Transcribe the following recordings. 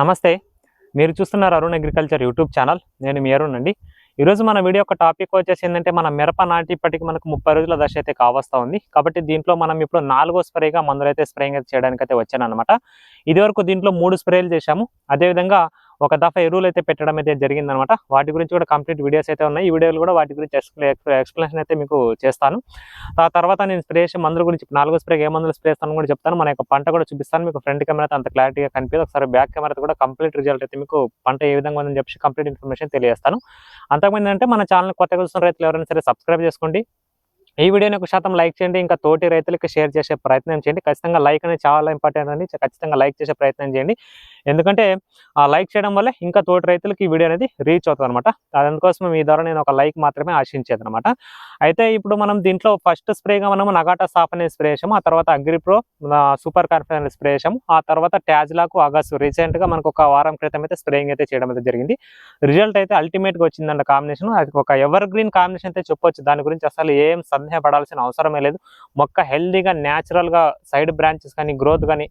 నమస్తే. మీరు చూస్తున్నారు అరుణ్ అగ్రికల్చర్ యూట్యూబ్ ఛానల్. నేను మీ అరుణ్ అండి. ఈరోజు మన వీడియో ఒక టాపిక్ వచ్చేసి ఏంటంటే మన మిరప నాటి ఇప్పటికి మనకు ముప్పై రోజుల దశ అయితే కావస్తా ఉంది. కాబట్టి దీంట్లో మనం ఇప్పుడు నాలుగో స్ప్రేగా మందులైతే స్ప్రేయింగ్ అయితే చేయడానికి అయితే వచ్చాను అనమాట ఇది వరకు దీంట్లో మూడు స్ప్రేలు చేశాము. అదేవిధంగా ఒక దఫా ఎరువులు అయితే పెట్టడం అయితే జరిగిందనమాట. వాటి గురించి కూడా కంప్లీట్ వీడియోస్ అయితే ఉన్నాయి. ఈ వీడియోలు కూడా వాటి గురించి ఎక్స్ప్లెనేషన్ అయితే మీకు చేస్తాను. ఆ తర్వాత నేను స్ప్రే చేసే మందుల గురించి నాలుగో స్ప్రే ఏ మందులు స్ప్రే చేస్తాను కూడా చెప్తాను. మన యొక్క పంట కూడా చూపిస్తాను. మీకు ఫ్రంట్ కెమెరా అంత క్లారిటీగా కనిపిస్తుంది ఒకసారి బ్యాక్ కెమెరా కూడా కంప్లీట్ రిజల్ట్ అయితే మీకు పంట ఏ విధంగా ఉందని చెప్పి కంప్లీట్ ఇన్ఫర్మేషన్ తెలియజేస్తాను. అంతకుముందు అంటే మన ఛానల్ కొత్తగా చూసిన రైతులు ఎవరైనా సరే సబ్స్క్రైబ్ చేసుకోండి. ఈ వీడియోని ఒక శాతం లైక్ చేయండి. ఇంకా తోటి రైతులకు షేర్ చేసే ప్రయత్నం చేయండి. ఖచ్చితంగా లైక్ అనేది చాలా ఇంపార్టెంట్ అండి. ఖచ్చితంగా లైక్ చేసే ప్రయత్నం చేయండి. ఎందుకంటే ఆ లైక్ చేయడం వల్ల ఇంకా తోటి రైతులకి ఈ వీడియో అనేది రీచ్ అవుతుంది అనమాట అందుకోసం మీ ద్వారా నేను ఒక లైక్ మాత్రమే ఆశించేది అనమాట అయితే ఇప్పుడు మనం దీంట్లో ఫస్ట్ స్ప్రేగా మనం నగాటా సాఫ్ స్ప్రే చేసాము. ఆ తర్వాత అగ్రిప్రో సూపర్ కార్ఫెన్ స్ప్రే చేసాము. ఆ తర్వాత ట్యాజ్లాకు ఆగస్టు రీసెంట్గా మనకు ఒక వారం క్రితం అయితే స్ప్రేయింగ్ అయితే చేయడం అయితే జరిగింది. రిజల్ట్ అయితే అల్టిమేట్గా గా కాంబినేషన్ అది ఒక ఎవర్ గ్రీన్ కాంబినేషన్ అయితే చెప్పొచ్చు. దాని గురించి అసలు ఏం సందేహపడాల్సిన అవసరమే లేదు. మొక్క హెల్దీగా న్యాచురల్గా సైడ్ బ్రాంచెస్ కానీ గ్రోత్ కానీ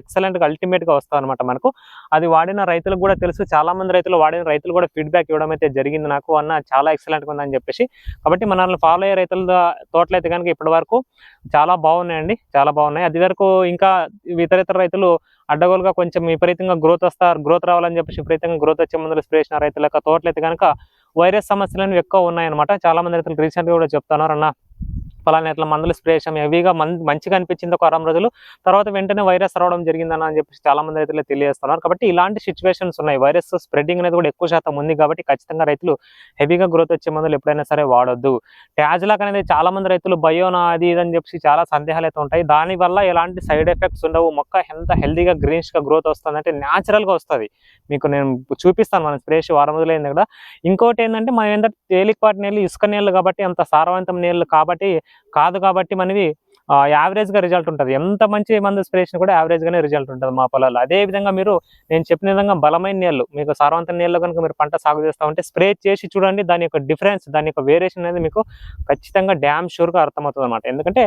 ఎక్సలెంట్గా గా వస్తుంది అనమాట మనకు. అది వాడిన రైతులకు కూడా తెలుసు. చాలా మంది రైతులు వాడిన రైతులు కూడా ఫీడ్బ్యాక్ ఇవ్వడం అయితే జరిగింది నాకు. అన్న చాలా ఎక్సలెంట్గా ఉందని చెప్పేసి. కాబట్టి మనల్ని ఫాలో అయ్యే రైతుల తోటలు అయితే కనుక ఇప్పటి వరకు చాలా బాగున్నాయండి. చాలా బాగున్నాయి. అది వరకు ఇంకా ఇతర ఇతర రైతులు అడ్డగోలుగా కొంచెం విపరీతంగా గ్రోత్ వస్తారు. గ్రోత్ రావాలని చెప్పేసి విపరీతంగా గ్రోత్ వచ్చే ముందు స్ప్రే చేసిన రైతుల యొక్క తోటలు అయితే కనుక వైరస్ సమస్యలు ఎక్కువ ఉన్నాయన్నమాట. చాలా మంది రైతులు రీసెంట్గా కూడా చెప్తున్నారు అన్న. ఫలానా ఇట్లా మందులు స్ప్రే చేసాం హెవీగా మంచిగా అనిపించింది ఒక వారం రోజులు. తర్వాత వెంటనే వైరస్ రావడం జరిగిందని అని చెప్పి చాలా మంది రైతులు తెలియజేస్తున్నారు. కాబట్టి ఇలాంటి సిచ్యువేషన్స్ ఉన్నాయి. వైరస్ స్ప్రెడింగ్ అనేది కూడా ఎక్కువ శాతం ఉంది కాబట్టి ఖచ్చితంగా రైతులు హెవీగా గ్రోత్ వచ్చే మందులు ఎప్పుడైనా సరే వాడొద్దు. ట్యాజ్లాక్ అనేది చాలా మంది రైతులు బయోనా అది ఇది అని చెప్పి చాలా సందేహాలు అయితే ఉంటాయి. దానివల్ల ఎలాంటి సైడ్ ఎఫెక్ట్స్ ఉండవు. మొక్క ఎంత హెల్దీగా గ్రీన్ష్గా గ్రోత్ వస్తుంది అంటే న్యాచురల్గా వస్తుంది. మీకు నేను చూపిస్తాను. మనం స్ప్రే వారం రోజులైంది కదా. ఇంకోటి ఏంటంటే మనం ఏంటంటే తేలికపాటి నీళ్ళు ఇసుక నీళ్ళు కాబట్టి అంత సారవంతం నీళ్ళు కాబట్టి కాదు కాబట్టి మనవి యావరేజ్గా రిజల్ట్ ఉంటుంది. ఎంత మంచి మందు స్ప్రే చేసినా కూడా యావరేజ్గానే రిజల్ట్ ఉంటుంది మా పొలాల్లో. అదే విధంగా మీరు నేను చెప్పిన విధంగా బలమైన నీళ్ళు మీకు సారవంత నీళ్ళు కనుక మీరు పంట సాగు చేస్తా ఉంటే స్ప్రే చేసి చూడండి దాని యొక్క డిఫరెన్స్ దాని యొక్క వేరియేషన్ అనేది మీకు ఖచ్చితంగా డ్యామ్ షూర్గా అర్థమవుతుంది అనమాట ఎందుకంటే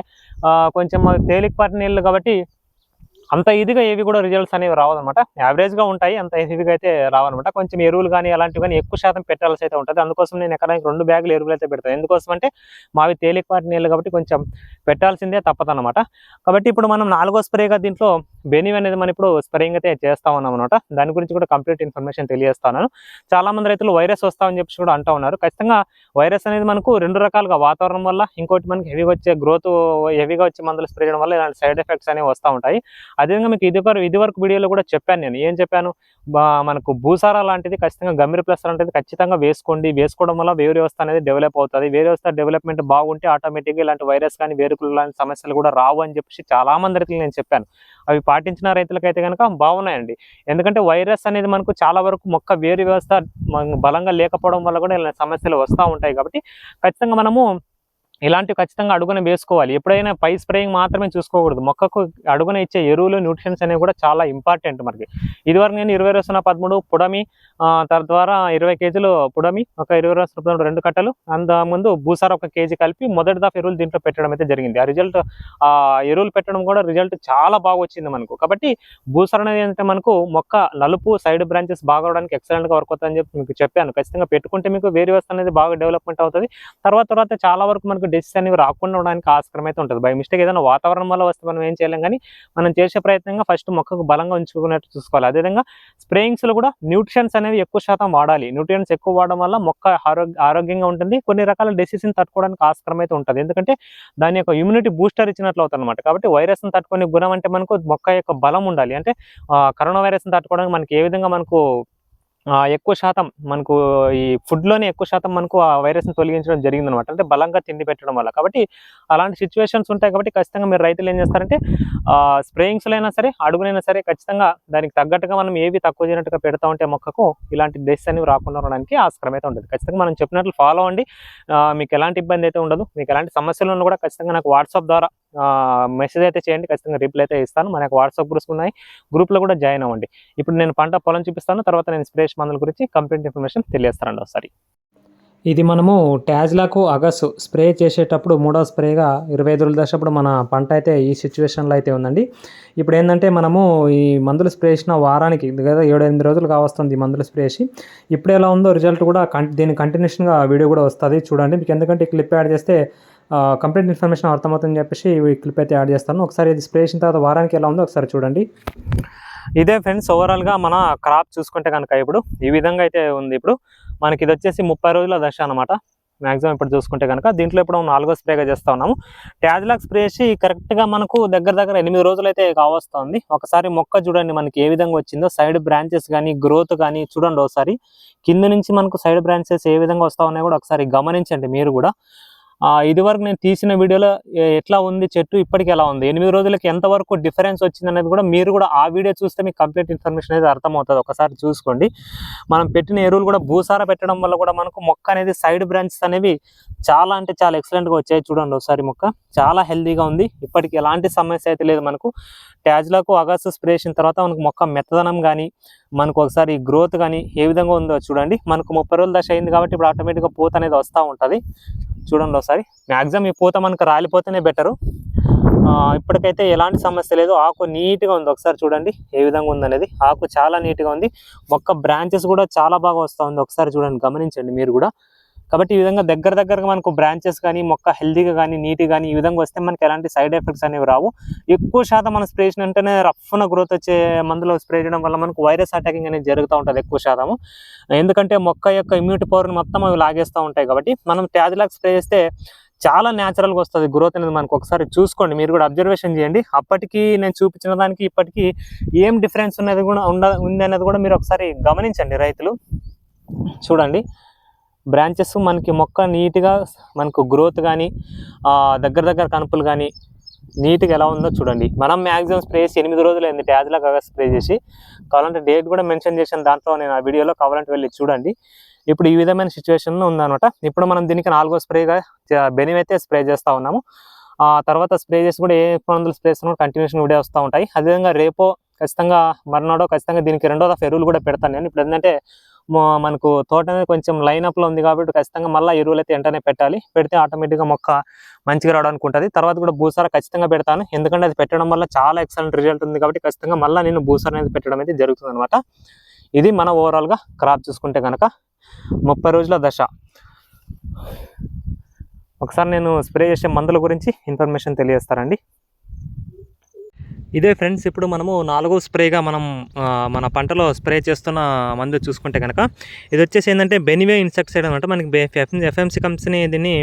కొంచెం తేలికపాటి నీళ్ళు కాబట్టి అంత ఇదిగా ఏవి కూడా రిజల్ట్స్ అనేవి రావన్నమాట యావరేజ్గా ఉంటాయి అంత హెవీగా అయితే రావన్నమాట. కొంచెం ఎరువులు కానీ అలాంటివి కానీ ఎక్కువ శాతం పెట్టాల్సి అయితే ఉంటుంది. అందుకోసం నేను ఎకరానికి రెండు బ్యాగులు ఎరువులు అయితే పెడతాను. ఎందుకోసం అంటే మావి తేలికపాటి నీళ్ళు కాబట్టి కొంచెం పెట్టాల్సిందే తప్పదన్నమాట. కాబట్టి ఇప్పుడు మనం నాలుగో స్ప్రేగా దీంట్లో బెనివ్ అనేది మనం ఇప్పుడు స్ప్రేయింగ్ అయితే చేస్తా ఉన్నాం అనమాట దాని గురించి కూడా కంప్లీట్ ఇన్ఫర్మేషన్ తెలియజేస్తాను. చాలా మంది రైతులు వైరస్ వస్తామని చెప్పి కూడా అంటూ ఉన్నారు. ఖచ్చితంగా వైరస్ అనేది మనకు రెండు రకాలుగా వాతావరణం వల్ల ఇంకోటి మనకి హెవీగా వచ్చే గ్రోత్ హెవీగా వచ్చే మందులు స్ప్రే చేయడం వల్ల ఇలాంటి సైడ్ ఎఫెక్ట్స్ అనేవి వస్తూ ఉంటాయి. అదేవిధంగా మీకు ఇది ఇది వరకు వీడియోలో కూడా చెప్పాను నేను. ఏం చెప్పాను? మనకు భూసారా లాంటిది ఖచ్చితంగా గమ్మిరి ప్లస్ లాంటిది ఖచ్చితంగా వేసుకోండి. వేసుకోవడం వల్ల వేరు వ్యవస్థ అనేది డెవలప్ అవుతుంది. వేరు వ్యవస్థ డెవలప్మెంట్ బాగుంటే ఆటోమేటిక్గా ఇలాంటి వైరస్ కానీ వేరుకులు లాంటి సమస్యలు కూడా రావు అని చెప్పేసి చాలా మంది రైతులు నేను చెప్పాను. అవి పాటించిన రైతులకైతే కనుక బాగున్నాయండి. ఎందుకంటే వైరస్ అనేది మనకు చాలా వరకు మొక్క వేరు వ్యవస్థ బలంగా లేకపోవడం వల్ల కూడా ఇలాంటి సమస్యలు వస్తూ ఉంటాయి కాబట్టి ఖచ్చితంగా మనము ఇలాంటివి ఖచ్చితంగా అడుగున వేసుకోవాలి. ఎప్పుడైనా పై స్ప్రేయింగ్ మాత్రమే చూసుకోకూడదు. మొక్కకు అడుగున ఇచ్చే ఎరువులు న్యూట్రిషన్స్ అనేవి కూడా చాలా ఇంపార్టెంట్ మనకి. ఇదివరకు నేను ఇరవై రోజున పదమూడు పుడమి తద్వారా ఇరవై కేజీలు పుడమి ఒక ఇరవై రోజుల పదమూడు రెండు కట్టలు అంత ముందు భూసార ఒక కేజీ కలిపి మొదటి దాఫ్ ఎరువులు దీంట్లో పెట్టడం అయితే జరిగింది. ఆ రిజల్ట్ ఆ ఎరువులు పెట్టడం కూడా రిజల్ట్ చాలా బాగా వచ్చింది మనకు. కాబట్టి భూసారం అనేది ఏంటంటే మనకు మొక్క నలుపు సైడ్ బ్రాంచెస్ బాగా అవడానికి ఎక్సలెంట్గా వర్క్ అవుతుందని చెప్పి మీకు చెప్పాను. ఖచ్చితంగా పెట్టుకుంటే మీకు వేరే వ్యవస్థ అనేది బాగా డెవలప్మెంట్ అవుతుంది. తర్వాత తర్వాత చాలా వరకు మనకు డిసీజ్ అనేవి రాకుండా ఉండడానికి ఆస్కారం అయితే ఉంటుంది. బై మిస్టేక్ ఏదైనా వాతావరణం వల్ల వస్తే మనం ఏం చేయలేం. కానీ మనం చేసే ప్రయత్నంగా ఫస్ట్ మొక్కకు బలంగా ఉంచుకున్నట్టు చూసుకోవాలి. అదేవిధంగా స్ప్రేయింగ్స్లో కూడా న్యూట్రిషన్స్ అనేవి ఎక్కువ శాతం వాడాలి. న్యూట్రియన్స్ ఎక్కువ వాడడం వల్ల మొక్క ఆరోగ్యంగా ఉంటుంది. కొన్ని రకాల డిసీజ్ని తట్టుకోవడానికి ఆస్కారం అయితే ఉంటుంది. ఎందుకంటే దాని యొక్క ఇమ్యూనిటీ బూస్టర్ ఇచ్చినట్లు అవుతుంది అనమాట కాబట్టి వైరస్ని తట్టుకునే గుణం అంటే మనకు మొక్క యొక్క బలం ఉండాలి. అంటే కరోనా వైరస్ని తట్టుకోవడానికి మనకి ఏ విధంగా మనకు ఎక్కువ శాతం మనకు ఈ ఫుడ్లోనే ఎక్కువ శాతం మనకు ఆ వైరస్ని తొలగించడం జరిగిందనమాట అంటే బలంగా తిండి పెట్టడం వల్ల. కాబట్టి అలాంటి సిచ్యువేషన్స్ ఉంటాయి కాబట్టి ఖచ్చితంగా మీరు రైతులు ఏం చేస్తారంటే స్ప్రేయింగ్స్లో అయినా సరే అడుగునైనా సరే ఖచ్చితంగా దానికి తగ్గట్టుగా మనం ఏవి తక్కువ చేయనట్టుగా పెడతా ఉంటే మొక్కకు ఇలాంటి డెస్ అనేవి రాకుండా ఉండడానికి ఆస్కారం అయితే ఉంటుంది ఖచ్చితంగా మనం చెప్పినట్లు ఫాలో అండి మీకు ఎలాంటి ఇబ్బంది అయితే ఉండదు. మీకు ఎలాంటి సమస్యలు ఉన్నా కూడా ఖచ్చితంగా నాకు వాట్సాప్ ద్వారా మెసేజ్ అయితే చేయండి ఖచ్చితంగా రిప్లై అయితే ఇస్తాను. మన వాట్సాప్ గ్రూప్స్ ఉన్నాయి. గ్రూప్లో కూడా జాయిన్ అవ్వండి. ఇప్పుడు నేను పంట పొలం చూపిస్తాను తర్వాత నేను స్ప్రేష్ మందుల గురించి కంప్లీట్ ఇన్ఫర్మేషన్ తెలియస్తానండి ఒకసారి. ఇది మనము ట్యాజ్లాకు అగస్ స్ప్రే చేసేటప్పుడు మూడో స్ప్రేగా ఇరవై ఐదు రోజుల దశప్పుడు మన పంట అయితే ఈ సిచ్యువేషన్లో అయితే ఉందండి. ఇప్పుడు ఏంటంటే మనము ఈ మందులు స్ప్రే చేసిన వారానికి దగ్గర ఏడు ఎనిమిది రోజులు కావస్తుంది ఈ మందులు స్ప్రే చేసి. ఇప్పుడు ఎలా ఉందో రిజల్ట్ కూడా కం దీని కంటిన్యూషన్గా వీడియో కూడా వస్తుంది చూడండి. మీకు ఎందుకంటే ఈ క్లిప్ యాడ్ చేస్తే కంప్లీట్ ఇన్ఫర్మేషన్ అర్థమవుతుందని చెప్పేసి ఈ క్లిప్ అయితే యాడ్ చేస్తాను. ఒకసారి ఇది స్ప్రే చేసిన తర్వాత వారానికి ఎలా ఉందో ఒకసారి చూడండి. ఇదే ఫ్రెండ్స్ ఓవరాల్గా మన క్రాప్ చూసుకుంటే కనుక ఇప్పుడు ఈ విధంగా అయితే ఉంది ఇప్పుడు. మనకి ఇది వచ్చేసి ముప్పై రోజుల దశ అనమాట మ్యాక్సిమం ఇప్పుడు చూసుకుంటే కనుక దీంట్లో ఇప్పుడు నాలుగో స్ప్రేగా చేస్తా ఉన్నాము. ట్యాజ్లాక్ స్ప్రే చేసి కరెక్ట్గా మనకు దగ్గర దగ్గర ఎనిమిది రోజులు అయితే కావస్తుంది. ఒకసారి మొక్క చూడండి మనకి ఏ విధంగా వచ్చిందో. సైడ్ బ్రాంచెస్ కానీ గ్రోత్ కానీ చూడండి ఒకసారి. కింద నుంచి మనకు సైడ్ బ్రాంచెస్ ఏ విధంగా వస్తా ఉన్నాయో కూడా ఒకసారి గమనించండి మీరు కూడా. ఆ, ఇది వరకు నేను తీసిన వీడియోలో ఎట్లా ఉంది చెట్టు ఇప్పటికి ఎలా ఉంది? ఎనిమిది రోజులకి ఎంత వరకు డిఫరెన్స్ వచ్చింది అనేది కూడా మీరు కూడా ఆ వీడియో చూస్తే మీకు కంప్లీట్ ఇన్ఫర్మేషన్ అనేది అర్థమవుతుంది. ఒకసారి చూసుకోండి. మనం పెట్టిన ఎరువులు కూడా భూసార పెట్టడం వల్ల కూడా మనకు మొక్క అనేది సైడ్ బ్రాంచెస్ అనేవి చాలా అంటే చాలా ఎక్సలెంట్గా వచ్చాయి చూడండి ఒకసారి మొక్క. చాలా హెల్దీగా ఉంది. ఇప్పటికి ఎలాంటి సమస్య అయితే లేదు మనకు. ట్యాజ్లకు అగస్ట్ స్ప్రే చేసిన తర్వాత మనకు మొక్క మెత్తదనం కానీ మనకు ఒకసారి గ్రోత్ కానీ ఏ విధంగా ఉందో చూడండి. మనకు ముప్పై రోజుల దశ అయింది కాబట్టి ఇప్పుడు ఆటోమేటిక్గా పూత అనేది వస్తూ ఉంటుంది. చూడండి ఒకసారి. మ్యాక్సిమం ఈ పూత మనకు రాలిపోతేనే బెటరు ఇప్పటికైతే ఎలాంటి సమస్య లేదు. ఆకు నీట్గా ఉంది. ఒకసారి చూడండి. ఏ విధంగా ఉందనేది ఆకు చాలా నీట్గా ఉంది. మొక్క బ్రాంచెస్ కూడా చాలా బాగా వస్తూ ఉంది. ఒకసారి చూడండి. గమనించండి మీరు కూడా. కాబట్టి ఈ విధంగా దగ్గర దగ్గరగా మనకు బ్రాంచెస్ కానీ మొక్క హెల్దీగా కానీ నీట్గా కానీ ఈ విధంగా వస్తే మనకి ఎలాంటి సైడ్ ఎఫెక్ట్స్ అనేవి రావు. ఎక్కువ శాతం మనం స్ప్రే చేసిన వెంటనే రఫ్న గ్రోత్ వచ్చే మందులు స్ప్రే చేయడం వల్ల మనకు వైరస్ అటాకింగ్ అనేది జరుగుతూ ఉంటుంది ఎక్కువ శాతము. ఎందుకంటే మొక్క యొక్క ఇమ్యూనిటీ పవర్ని మొత్తం అవి లాగేస్తూ ఉంటాయి కాబట్టి మనం ట్యాజ్లాక్ స్ప్రే చేస్తే చాలా న్యాచురల్గా వస్తుంది గ్రోత్ అనేది మనకు ఒకసారి చూసుకోండి. మీరు కూడా అబ్జర్వేషన్ చేయండి. అప్పటికి నేను చూపించిన దానికి ఇప్పటికీ ఏం డిఫరెన్స్ ఉన్నది కూడా ఉండ ఉంది అనేది కూడా మీరు ఒకసారి గమనించండి రైతులు. చూడండి. బ్రాంచెస్ మనకి మొక్క నీట్గా మనకు గ్రోత్ కానీ దగ్గర దగ్గర కనుపులు కానీ నీట్గా ఎలా ఉందో చూడండి. మనం మ్యాక్సిమం స్ప్రే చేసి ఎనిమిది రోజులు అయింది. ట్యాజ్లా కాగా స్ప్రే చేసి కావాలంటే డేట్ కూడా మెన్షన్ చేశాను. దాంట్లో నేను ఆ వీడియోలో కావాలంటే వెళ్ళి చూడండి. ఇప్పుడు ఈ విధమైన సిచ్యువేషన్లో ఉందన్నమాట. ఇప్పుడు మనం దీనికి నాలుగో స్ప్రేగా బెనిమ్ అయితే స్ప్రే చేస్తూ ఉన్నాము. ఆ తర్వాత స్ప్రే చేసి కూడా ఏ మందులు స్ప్రే చేస్తున్నా కంటిన్యూషన్ వీడియో వస్తూ ఉంటాయి. అదేవిధంగా రేపో ఖచ్చితంగా మర్నాడో ఖచ్చితంగా దీనికి రెండో దఫా ఎరువులు కూడా పెడతాను నేను. ఇప్పుడు ఏంటంటే మనకు తోట అనేది కొంచెం లైనప్లో ఉంది కాబట్టి ఖచ్చితంగా మళ్ళీ ఎరువులు అయితే వెంటనే పెట్టాలి. పెడితే ఆటోమేటిక్గా మొక్క మంచిగా రావడానికి ఉంటుంది తర్వాత కూడా భూసార ఖచ్చితంగా పెడతాను. ఎందుకంటే అది పెట్టడం వల్ల చాలా ఎక్సలెంట్ రిజల్ట్ ఉంది కాబట్టి ఖచ్చితంగా మళ్ళీ నేను భూసార అనేది పెట్టడం అయితే జరుగుతుంది అనమాట ఇది మన ఓవరాల్గా క్రాప్ చూసుకుంటే కనుక ముప్పై రోజుల దశ. ఒకసారి నేను స్ప్రే చేసే మందుల గురించి ఇన్ఫర్మేషన్ తెలియజేస్తారండి ఇదే ఫ్రెండ్స్ ఇప్పుడు మనము నాలుగో స్ప్రేగా మనం మన పంటలో స్ప్రే చేస్తున్న మందు చూసుకుంటే కనుక ఇది వచ్చేసి ఏంటంటే బెనివే ఇన్సెక్టిసైడ్ అనమాట మనకి ఎఫ్ఎంసి కంపెనీ దీన్ని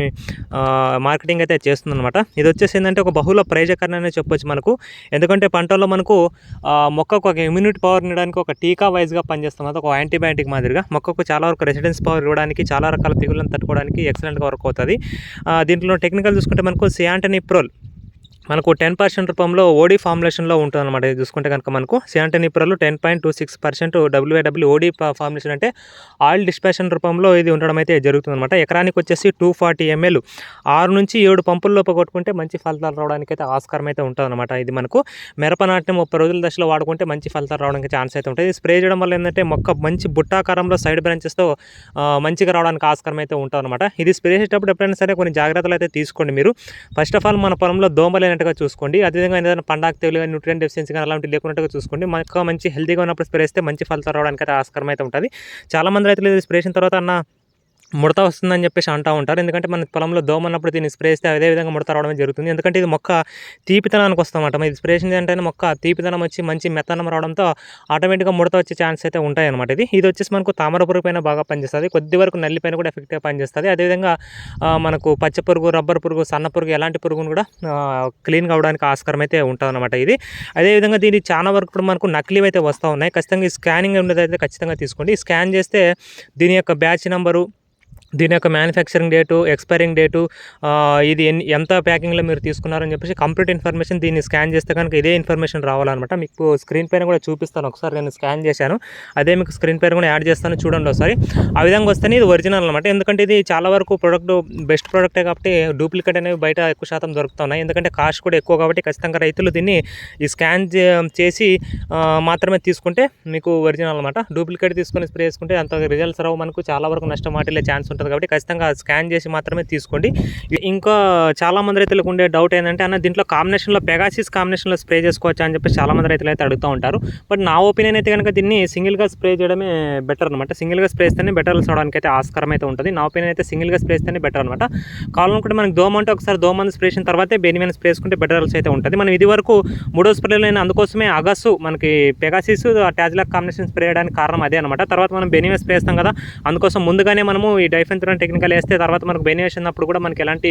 మార్కెటింగ్ అయితే చేస్తుందనమాట ఇది వచ్చేసి ఏంటంటే ఒక బహుళ ప్రయోజకరణ అనే చెప్పొచ్చు మనకు. ఎందుకంటే పంటల్లో మనకు మొక్కకు ఒక ఇమ్యూనిటీ పవర్ ఇవ్వడానికి ఒక టీకా వైజ్గా పనిచేస్తుంది అది ఒక యాంటీబయాటిక్ మాదిరిగా. మొక్కకు చాలా వరకు రెసిడెన్స్ పవర్ ఇవ్వడానికి చాలా రకాల తెగుళ్ళను తట్టుకోవడానికి ఎక్సలెంట్గా వర్క్ అవుతుంది. దీంట్లో టెక్నికల్ చూసుకుంటే మనకు సియాంటనిప్రోల్ మనకు టెన్ పర్సెంట్ రూపంలో ఓడి ఫార్ములేషన్లో ఉంటుంది అనమాట ఇది చూసుకుంటే కనుక మనకు cyantraniliprole ten point two six percent W A W OD formulation అంటే ఆయిల్ డిస్పాషన్ రూపంలో ఇది ఉండడం అయితే జరుగుతుంది అనమాట ఎకరానికి వచ్చేసి టూ ఫార్టీ ఎంఎల్ ఆరు నుంచి ఏడు పంపుల్లో లోపు కొట్టుకుంటే మంచి ఫలితాలు రావడానికి అయితే ఆస్కారం అయితే ఉంటుంది అనమాట ఇది మనకు మిరప నాటిన ముప్పై రోజుల దశలో వాడుకుంటే మంచి ఫలితాలు రావడానికి ఛాన్స్ అయితే ఉంటుంది. స్ప్రే చేయడం వల్ల ఏంటంటే మొక్క మంచి బుట్టాకారంలో సైడ్ బ్రాంచెస్తో మంచిగా రావడానికి ఆస్కారం అయితే ఉంటుంది అనమాట ఇది స్ప్రే చేసేటప్పుడు ఎప్పుడైనా సరే కొన్ని జాగ్రత్తలు అయితే తీసుకోండి మీరు. ఫస్ట్ ఆఫ్ ఆల్ మన పొలంలో దోమలు లేనట్టుగా చూసుకోండి. అదేవిధంగా ఏదైనా పండాకు తెగులు కానీ న్యూట్రియన్ డెఫిషియన్సీ కానీ అలాంటివి లేకున్నట్టుగా చూసుకోండి. మనకు మంచి హెల్తీగా ఉన్నప్పుడు స్ప్రే చేస్తే మంచి ఫలితాలు రావడానికి అయితే ఆస్కారం అయితే ఉంటుంది. చాలా మంది రైతులు ఇది స్ప్రే చేసిన తర్వాత అన్న ముడత వస్తుందని చెప్పేసి అంటూ ఉంటారు. ఎందుకంటే మన పొలంలో దోమ ఉన్నప్పుడు దీన్ని స్ప్రే చేస్తే అదే విధంగా ముడత రావడం జరుగుతుంది. ఎందుకంటే ఇది మొక్క తీపితనానికి వస్తామన్నమాట ఇది స్ప్రే చేసిన మొక్క తీపితనం వచ్చి మంచి మెత్తనం రావడంతో ఆటోమేటిక్గా ముడత వచ్చే ఛాన్స్ అయితే ఉంటాయి అనమాట ఇది ఇది వచ్చేసి మనకు తామర పురుగు పైన బాగా పనిచేస్తుంది. కొద్ది వరకు నల్లి పైన కూడా ఎఫెక్ట్గా పనిచేస్తుంది. అదేవిధంగా మనకు పచ్చ పురుగు రబ్బర్ పురుగు సన్న పురుగు ఎలాంటి పురుగును కూడా క్లీన్ కావడానికి ఆస్కారం అయితే ఉంటుందన్నమాట ఇది. అదేవిధంగా దీన్ని చాలా వరకు ఇప్పుడు మనకు నకిలీ అయితే వస్తూ ఉన్నాయి. ఖచ్చితంగా ఈ స్కానింగ్ ఉండేది అయితే ఖచ్చితంగా తీసుకోండి. స్కాన్ చేస్తే దీని యొక్క బ్యాచ్ నెంబరు దీని యొక్క మ్యానుఫ్యాక్చరింగ్ డేటు ఎక్స్పైరింగ్ డేటు ఇది ఎన్ని ఎంత ప్యాకింగ్లో మీరు తీసుకున్నారని చెప్పేసి కంప్లీట్ ఇన్ఫర్మేషన్ దీన్ని స్కాన్ చేస్తే కనుక ఇదే ఇన్ఫర్మేషన్ రావాలన్నమాట. మీకు స్క్రీన్ పైన కూడా చూపిస్తాను. ఒకసారి నేను స్కాన్ చేశాను. అదే మీకు స్క్రీన్ పైన కూడా యాడ్ చేస్తాను. చూడండి ఒకసారి. ఆ విధంగా వస్తేనే ఇది ఒరిజినల్ అనమాట ఎందుకంటే ఇది చాలా వరకు ప్రొడక్ట్ బెస్ట్ ప్రొడక్టే కాబట్టి డూప్లికేట్ అనేవి బయట ఎక్కువ శాతం దొరుకుతున్నాయి ఎందుకంటే కాస్ట్ కూడా ఎక్కువ కాబట్టి ఖచ్చితంగా రైతులు దీన్ని ఈ స్కాన్ చేసి మాత్రమే తీసుకుంటే మీకు ఒరిజినల్ అనమాట డూప్లికేట్ తీసుకొని స్ప్రే చేసుకుంటే అంత రిజల్ట్స్ రావు. మనకు చాలా వరకు నష్టం వాటిల్లే ఛాన్స్ ఉంటుంది కాబట్టి ఖచ్చితంగా స్కాన్ చేసి మాత్రమే తీసుకోండి. ఇంకా చాలా మంది రైతులకు ఉండే డౌట్ ఏంటంటే అన్న దీంట్లో కాంబినేషన్లో పెగాసిస్ కాంబినేషన్లో స్ప్రే చేసుకోవచ్చా? అని చెప్పి చాలా మంది రైతులు అయితే అడుగుతూ ఉంటారు. బట్ నా ఒపీనియన్ అయితే కనుక దీన్ని సింగిల్గా స్ప్రే చేయడమే బెటర్ అనమాట సింగిల్గా స్ప్రే చేస్తేనే బెటర్ రిజల్ట్స్ అయితే ఆస్కారం అయితే ఉంటుంది. నా ఒపీనియన్ అయితే సింగిల్గా స్ప్రే చేస్తేనే బెటర్ అనమాట కావాలనుకుంటే మనకి దోమ అంటే ఒకసారి దోమ మంది స్ప్రే చేసిన తర్వాతే బెనిమిన్ స్ప్రే చేసుకుంటే బెటర్ రిజల్ట్స్ అయితే ఉంటుంది. మనం ఇది వరకు మూడో స్ప్రేలో నేను అందుకోసమే అగస్సు మనకి పెగాసిస్ ట్యాజ్లాక్ కాంబినేషన్ స్ప్రే చేయడానికి కారణం అదే అనమాట తర్వాత మనం బెనివే స్ప్రే చేస్తాం కదా అందుకోసం ముందుగానే మనము ఈ డై డైఫెన్త్రోన్ టెక్నికల్ వేస్తే తర్వాత మనకు బెనివేషన్ ఉన్నప్పుడు కూడా మనకి ఎలాంటి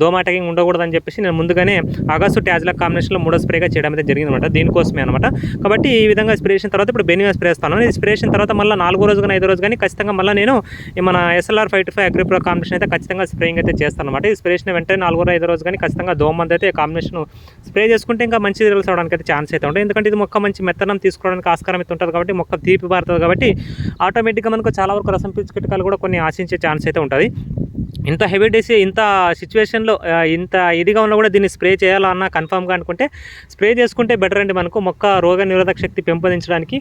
దోమ అటాకింగ్ ఉండకూడదని చెప్పేసి నేను ముందుగానే ఆగస్టు ట్యాజ్లాక్ కాంబినేషన్లో మూడో స్ప్రేగా చేయడం అయితే జరిగింది అనమాట దీనికోసమే అనమాట కాబట్టి ఈ విధంగా స్ప్రే చేసిన తర్వాత ఇప్పుడు బెనివే స్ప్రే చేస్తాను. ఈ స్ప్రే చేసిన తర్వాత మళ్ళీ నాలుగో రోజు కానీ ఐదో రోజు కానీ ఖచ్చితంగా మళ్ళీ నేను మన SLR five two five Agripro combination అయితే ఖచ్చితంగా స్ప్రేయింగ్ అయితే చేస్తాను అనమాట ఈ స్ప్రే చేసిన వెంటనే నాలుగో ఐదో రోజు కానీ ఖచ్చితంగా దోమంది అయితే కాంబినేషన్ స్ప్రే చేసుకుంటే ఇంకా మంచి రిజల్ట్స్ అవడానికి అయితే ఛాన్స్ అయితే ఉంటుంది. ఎందుకంటే ఇది మొక్క మంచి మెత్తనం తీసుకోవడానికి ఆస్కారం అయితే ఉంటుంది కాబట్టి మొక్క తీపి పారుతుంది కాబట్టి ఆటోమేటిక్గా మనకు చాలా వరకు రసం పీచు కూడా కొన్ని ఆశించే ఛాన్స్ అయితే ఉంటుంది. ఇంత హెవీ డేస్ ఇంత సిచ్యువేషన్లో ఇంత ఇదిగా ఉన్నా కూడా దీన్ని స్ప్రే చేయాలన్న కన్ఫామ్గా అనుకుంటే స్ప్రే చేసుకుంటే బెటర్ అండి మనకు. మొక్క రోగ నిరోధక శక్తి పెంపొందించడానికి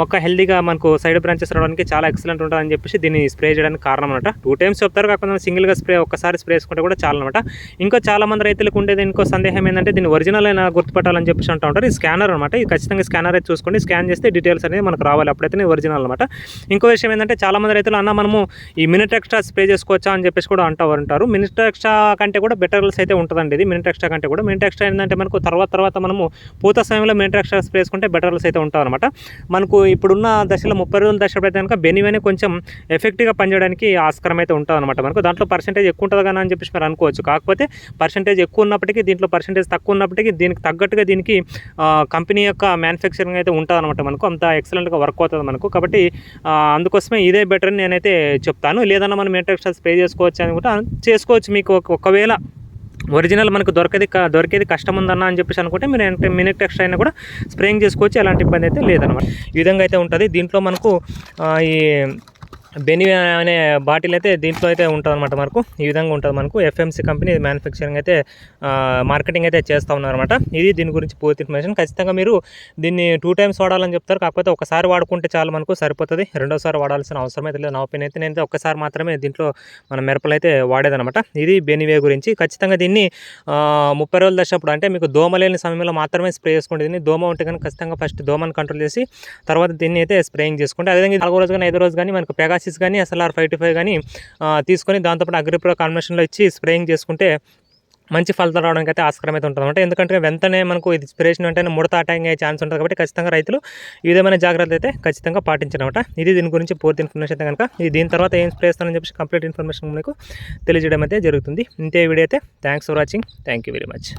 మొక్క హెల్దీగా మనకు సైడ్ బ్రాంచెస్ రావడానికి చాలా ఎక్సలెంట్ ఉంటుందని చెప్పేసి దీన్ని స్ప్రే చేయడానికి కారణం అనమాట టూ టైమ్స్ చెప్తారు కాకుండా సింగిల్గా స్ప్రే ఒక్కసారి స్ప్రే చేసుకుంటే కూడా చాలా అనమాట ఇంకా చాలా మంది రైతులకు ఉండేది ఇంకో సందేహం ఏంటంటే దీన్ని ఒరిజినల్ అయినా గుర్తుపట్టాలని చెప్పేసి అంటూ ఉంటారు. ఈ స్కానర్ అనమాట ఇది ఖచ్చితంగా స్కానర్ అయితే చూసుకోండి. స్కాన్ చేస్తే డీటెయిల్స్ అనేది మనకు రావాలి. అప్పుడైతే ఒరిజినల్ అనమాట ఇంకో విషయం ఏంటంటే చాలా మంది రైతులు అన్న మనము ఈ మినిట్ ఎక్స్ట్రా స్ప్రే చేసుకోవచ్చా? అని చెప్పేసి కూడా అంటూ ఉంటారు మినిట్ ఎక్స్ట్రా కంటే కూడా బెటర్ అయితే ఉంటుందండి ఇది. మినిట్ ఎక్స్ట్రా కంటే కూడా. మినిట్ ఎక్స్ట్రా ఏంటంటే మనకు తర్వాత తర్వాత మనము పూత సమయంలో మినిట్ ఎక్స్ట్రా స్ప్రే చేసుకుంటే బెటర్ అయితే ఉంటుంది అనమాట మనకు ఇప్పుడున్న దశలో ముప్పై రోజుల దశ అయితే కనుక బెనివని కొంచెం ఎఫెక్టివ్గా పనిచేయడానికి ఆస్కారం అయితే ఉంటుంది అనమాట మనకు దాంట్లో పర్సెంటేజ్ ఎక్కువ ఉంటుంది కానీ అని చెప్పేసి మీరు అనుకోవచ్చు. కాకపోతే పర్సెంటేజ్ ఎక్కువ ఉన్నప్పటికీ దీంట్లో పర్సెంటేజ్ తక్కువ ఉన్నప్పటికీ దీనికి తగ్గట్టుగా దీనికి కంపెనీ యొక్క మ్యానుఫ్యాక్చరింగ్ అయితే ఉంటుంది అనమాట మనకు. అంత ఎక్సలెంట్గా వర్క్ అవుతుంది మనకు. కాబట్టి అందుకోసమే ఇదే బెటర్ అని నేనైతే చెప్తాను. లేదన్నా మనం ఏంటంటే స్ప్రే చేసుకోవచ్చు అని కూడా చేసుకోవచ్చు మీకు ఒకవేళ ఒరిజినల్ మనకు దొరకది దొరికేది కష్టం ఉందన్నా అని చెప్పేసి అనుకుంటే మీరు అంటే మినిట్ ఎక్స్ట్రా అయినా కూడా స్ప్రేయింగ్ చేసుకోవచ్చు ఎలాంటి ఇబ్బంది అయితే లేదనమాట ఈ విధంగా అయితే ఉంటుంది. దీంట్లో మనకు ఈ బెని అనే బాటిల్ అయితే దీంట్లో అయితే ఉంటుంది అనమాట మనకు. ఈ విధంగా ఉంటుంది మనకు. ఎఫ్ఎంసీ కంపెనీ మ్యానుఫ్యాక్చరింగ్ అయితే మార్కెటింగ్ అయితే చేస్తూ ఉన్నారనమాట ఇది దీని గురించి పూర్తి ఇన్ఫర్మేషన్ ఖచ్చితంగా మీరు దీన్ని టూ టైమ్స్ వాడాలని చెప్తారు. కాకపోతే ఒకసారి వాడుకుంటే చాలు మనకు సరిపోతుంది. రెండోసారి వాడాల్సిన అవసరం అయితే లేదు. నా ఒపీనియన్ అయితే నేను ఒక్కసారి మాత్రమే దీంట్లో మన మిరపలు అయితే వాడేదనమాట ఇది బెనివే గురించి. ఖచ్చితంగా దీన్ని ముప్పై రోజుల దశప్పుడు అంటే మీకు దోమ లేని సమయంలో మాత్రమే స్ప్రే చేసుకోండి దీన్ని దోమ ఉంటే కానీ ఖచ్చితంగా ఫస్ట్ దోమను కంట్రోల్ చేసి తర్వాత దీన్ని అయితే స్ప్రేయింగ్ చేసుకుంటే అదేవిధంగా నాలుగో రోజు కానీ ఐదో రోజు కానీ మనకు పెగా పెగాసిస్ కానీ ఎస్ఎల్ఆర్ ఫైవ్ టు ఫైవ్ కానీ తీసుకొని దాంతోపాటు అగ్రిప్రో కాన్వెన్షన్లో ఇచ్చి స్ప్రేయింగ్ చేసుకుంటే మంచి ఫలితాలు రావడానికి అయితే ఆస్కారం అయితే ఉంటుంది అంటే ఎందుకంటే వెంటనే మనకు ఇది స్ప్రేషన్ వెంటనే ముడత అటాకింగ్ అయ్యే ఛాన్స్ ఉంటుంది కాబట్టి ఖచ్చితంగా రైతులు ఈ విధమైన జాగ్రత్తలు అయితే ఖచ్చితంగా పాటించనమాట ఇది దీని గురించి పూర్తి ఇన్ఫర్మేషన్ అయితే కనుక ఇది దీని తర్వాత ఏం స్ప్రే చేస్తానని చెప్పి కంప్లీట్ ఇన్ఫర్మేషన్ మీకు తెలియజేయడం అయితే జరుగుతుంది. ఇంతే వీడియో అయితే. Thanks for watching thank you very much